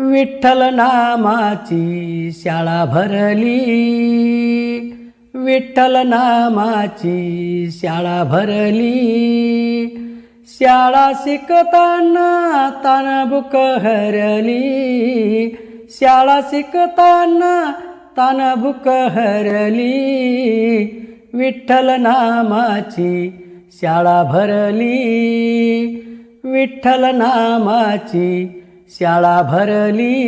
विठ्ठल नामाची शाळा भरली. विठ्ठल नामाची शाळा भरली. शाळा शिकताना तानबुक हरली. शाळा शिकताना तानबुक हरली. विठ्ठल नामाची शाळा भरली. विठ्ठल नामाची शाळा भरली.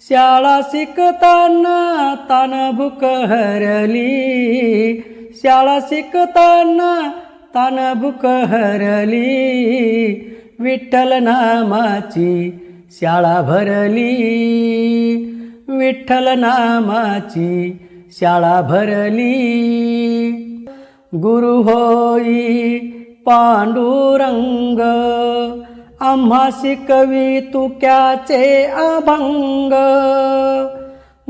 शाळा शिकताना तानबुक हरली. शाळा शिकताना तानबुक हरली. विठ्ठल नामाची शाळा भरली. विठ्ठल नामाची शाळा भरली. गुरु होई पांडुरंग आम्हा शिकवी तुक्याचे अभंग?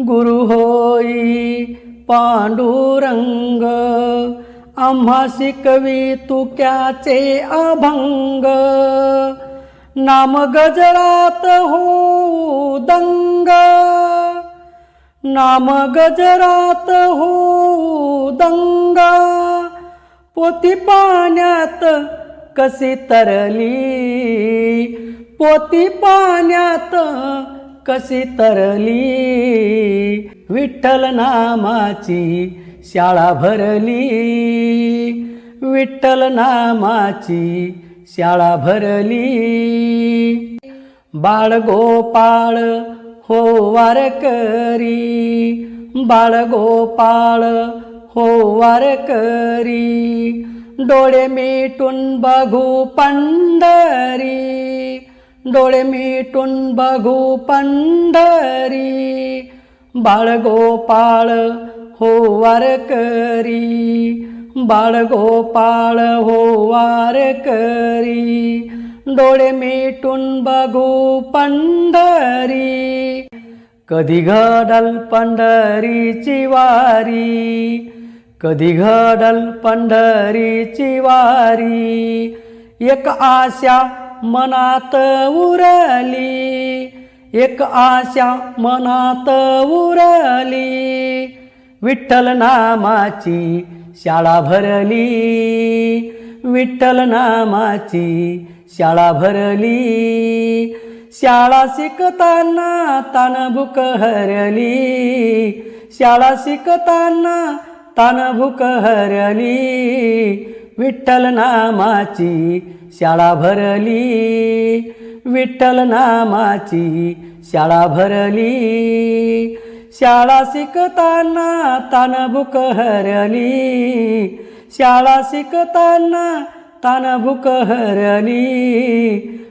गुरु होई पांडुरंग। आम्हा शिकवी तुक्याचे अभंग? नाम गजरात हो दंग। नाम गजरात हो दंग। पोती पाण्यात कशी तरली? पोती पाण्यात कशी तरली? विठ्ठल नामाची शाळा भरली. विठ्ठल नामाची शाळा भरली. बाळगोपाळ हो वारकरी बाळगोपाळ हो वारकरी. डोळे मिटून बघू पंढरी. डोळे मिटून बघू पंढरी. बाळगोपाळ हो वारकरी बाळगोपाळ हो वारकरी डोळे मिटून बघू पंढरी. कधी घडल पंढरीची वारी. कधी घडल पंढरीची वारी एक आशा मनात उरली एक आशा मनात उरली विठ्ठल नामाची शाळा भरली विठ्ठल नामाची शाळा भरली शाळा शिकताना तानबुक हरली शाळा शिकताना तानभुक हरली विठ्ठल नामाची शाळा भरली. विठ्ठल नामाची शाळा भरली. शाळा शिकताना तानभुक हरली शाळा शिकताना तानभुक हरली